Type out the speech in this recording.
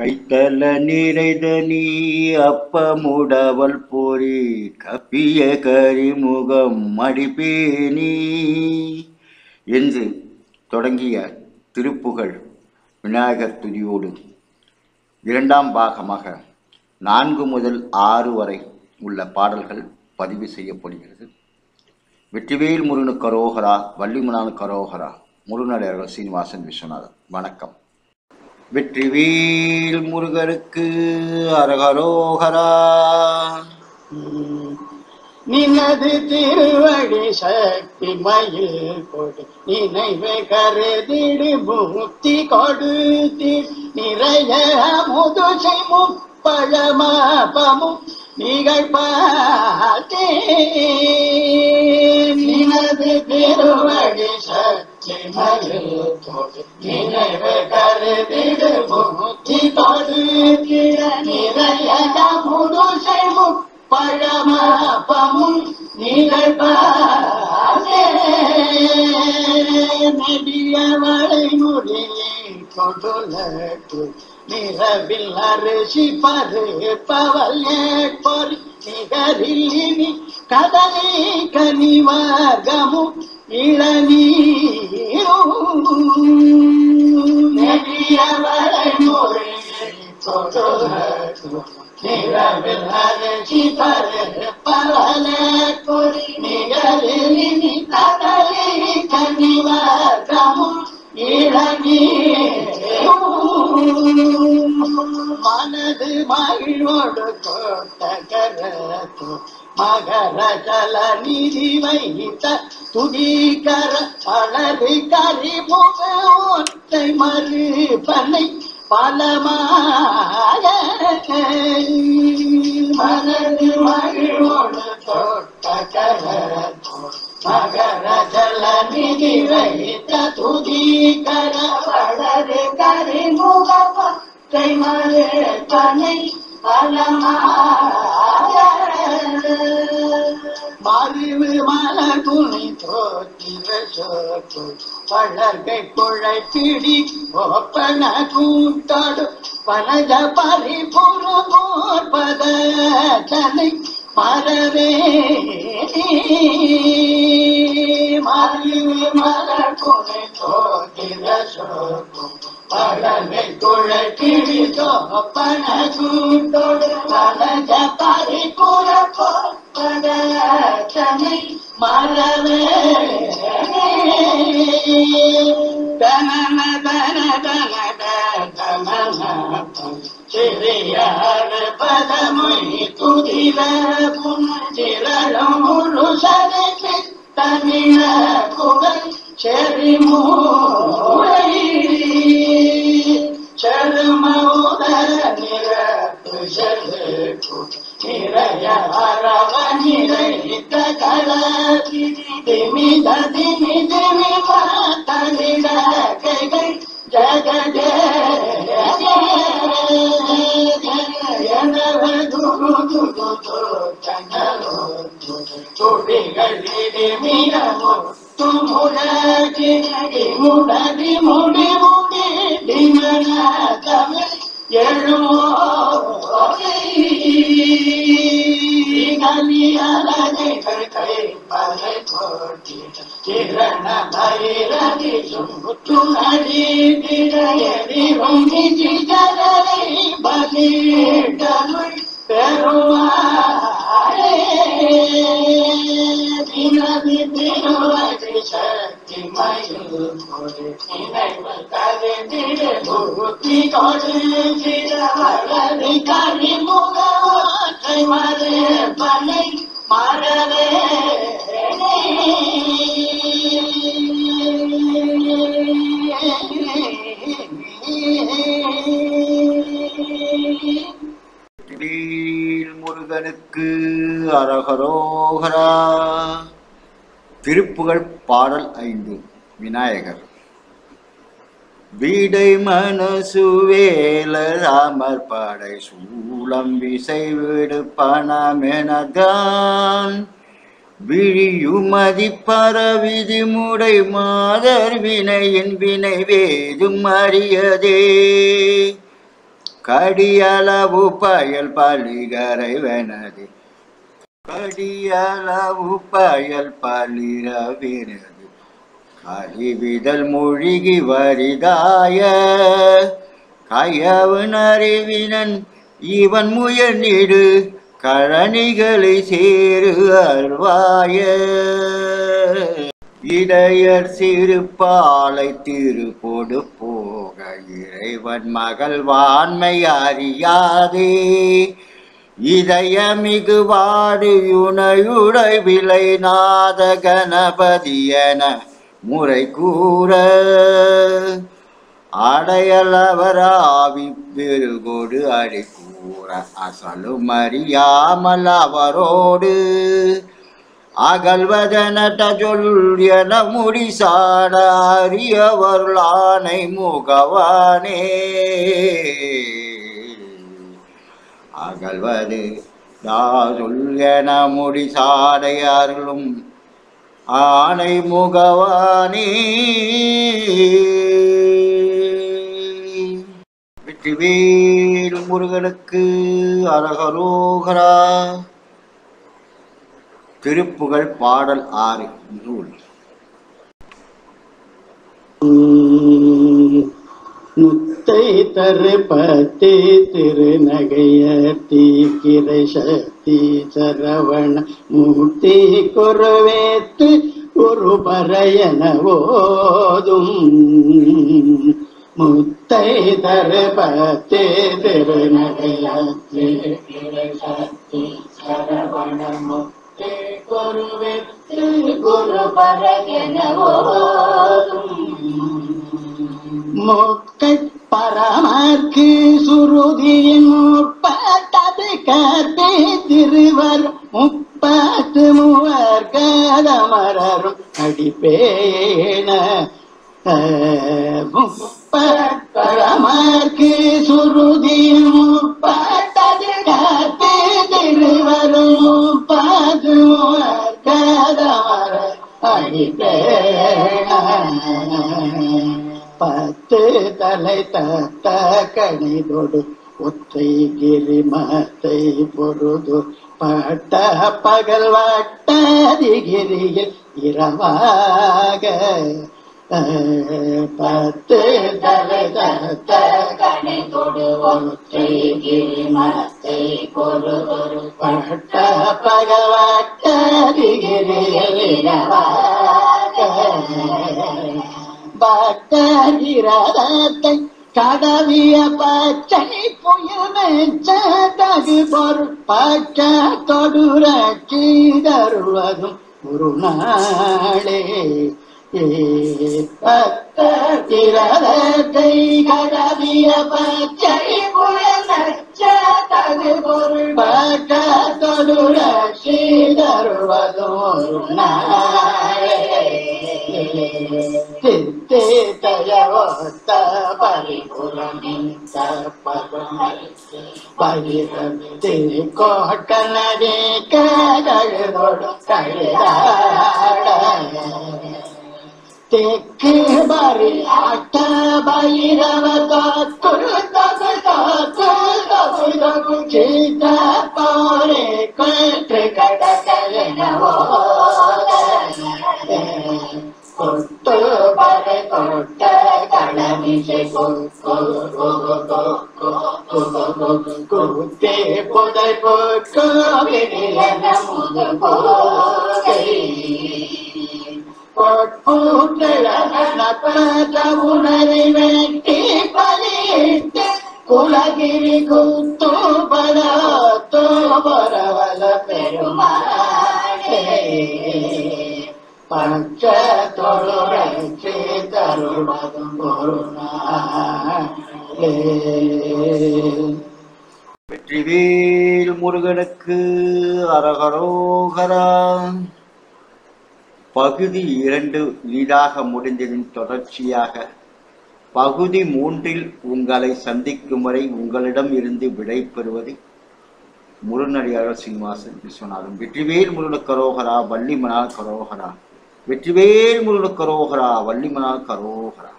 கைத்தல நிறைத நீ அப்பமுடவள் பொறி கப்பிய கரிமுகம் மடிப்பேனி என்று தொடங்கிய திருப்புகழ் விநாயகர் துதியோடு. இரண்டாம் பாகமாக நான்கு முதல் ஆறு வரை உள்ள பாடல்கள் பதிவு செய்யப்படுகிறது. வெற்றிவேல் முருகனு கரோகரா வள்ளிமுனானு கரோகரா முருகனடையர்கள் சீனிவாசன் விஸ்வநாதன். வணக்கம். வெற்றிவேல் முருகருக்கு அரகரோகரா. நினது திருவடி சக்தி மயில் கொடு. நினைவு கருதிடு முக்தி கொடுத்தி. நிறைய முதுசை முப்பழமாபமும் நிகழ்பாத்தே. நினது திருவடி சக்தி நினைவு கருதிடு முக்தி கொடுத்திட நிறைய முதுசை முப்ப பழமப்பமும் நிகழ்பாதே நெடியவளை கொடுலட்டு நிறவில் அரிசி பருப்பவல் ஏற்பொறி நிகரிலினி கதலி கனிவர்கமும் இளநீரும் நெடியவளை முடியை கொடுலட்டு நிறவில் அரிசி பருப்பவல் இளநீரும் மனது மகிழ்வோடு வைத்த துதிகர வளரு கரிமுக ஒற்றை மறுபனை பலமாக மனது மகிழ்வோடு கோட்டகரத்து மகர ஜல நிதி வைத்த துதிகர வளரு கரிமுக ஒற்றை மறுபனை பலமாக மறிவு மலர் துணி தோற்றிவ சோற்று வளர்கை குழை பிடி ஒப்பன கூட்டாடு பனஜ பரிபுரு போர்பத தனை மரவே மறிவு மலர் துணி தோற்றிவ சோற்று பழமை குழை பிடி ஒப்பன கூட்டோடு பனஜ தனை மரவே தனன தன தன தன சிறியார் பதமொழி துதிர புனச்சிரளும் முழு சரி தனிய குடல் செறி முடடி முடி முடி திமன தமிழ் எழுமோ கலியலகைகள் கை பலை போட்டி கிரண பைரவி சுமுத்து நடி திரையடி வங்கி ஜிகரை பலிடலுள் பெருமாளே தினதி திருவடி சக்தி மயில் கொடு நினைவு கருதிடு பூத்தி கொடு சிறவரதி கரி முகவாற்றை மறு பனை மரவே. முருகனுக்கு அரகரோகரா. திருப்புகழ் பாடல் ஐந்து விநாயகர். வீடை மனசு வேல ராமர் படை சூளம் விசை விடு பணமெனகான் விழியுமதி பரவிதி முடை மாதர் வினையின் வினை வேதும் அறியதே. கடியளவு பயல் பலிகரை வெனது. கடியளவு பயல் பலிரவினது. அறிவிதல் மூழ்கி வரிதாய. கயவன் அறிவினன் இவன் முயனிடு கழனிகளை சேரு அல்வாய இடையர் சிறு திரு கொடு போக இறைவன் மகள் வான்மை அறியாதே. இதய இதயமிகு வாடியுணையுடை விலை நாத கணபதியன முறை கூற அடையலவராவி பெருகோடு அடி கூற அசலும் அறியாமல் அவரோடு அகல்வதனட்ட சொல் என முடிசாட அரியவருளானை முகவானே. அகல்வது தாசுல் என முடிசாடை அருளும் ஆனை முகவானே. வெற்றிவேல் முருகனுக்கு அரகரோகரா திருப்புகழ் பாடல் ஆறு நூல். முத்தை தரு பத்தி திருநகையத்தி கிரை சக்தி சரவண மூர்த்தி குருவேத்து குரு பரையன ஓதும் முத்தை தரு பத்தி திருநகையத்தி கிரை சக்தி சரவண மூர்த்தி குருவேத்து குரு பரையன ஓதும் மொக்கை பரமார்க்கு சுருதியின் முற்பட்டது கத்தே திருவர் முப்பத்து மூவர் கதமரரும் அடிப்பேன. முப்பரமார்க்கு சுருதியின் முற்பட்டது கத்தே திருவரும். முப்பத்து மூவர் கதமர அடிப்பேன. பத்து தலை தத்த கணிதொடு ஒத்தை கிரிமத்தை பொருது. பட்ட பகல் வட்டதிகிரியில் இரவாக பத்து தலை தத்த கணிதொடு ஒத்தை கிரிமத்தை பொருது. பட்ட பகல் வட்டதிகிரியில் இரவாக பக்தரிரதத்தை கடவிய பச்சை புயல் மேச்சதகு பொறுப்பற்ற தொடுரட்சி தருவதும் ஒரு நாளே பக்தரிரதத்தை கடவிய பச்சை புயல் மெச்சதகு பொறுப்பற்ற தொடுரட்சி தருவதும் குருநாளே. நாளே சித்தே தயவத்த பரிபுரமித்த பரமரித்து பகிரமித்து கோட்டனதே கழுதொடும் கழுதாட தெற்கு பரி குத்தே போட்டு உணரை வெட்டி பலியிட்டு குலகிரி குத்து பலத்தோ பரவல பெருமாளே பஞ்ச தொழுரட்சி தருவதும் பொருளாளே வெற்றிவேல் முருகனுக்கு அரகரோகரா. பகுதி இரண்டு நீடாக முடிந்ததின் தொடர்ச்சியாக பகுதி மூன்றில் உங்களை சந்திக்கும் வரை உங்களிடம் இருந்து விடை பெறுவது முருநடியாளர் சீனிவாசன் விஸ்வநாதன். வெற்றிவேல் முருகனுக்கு கரோகரா வள்ளிமனால் கரோகரா வெற்றிவேல் முருகனுக்கு கரோகரா வள்ளிமனால் கரோகரா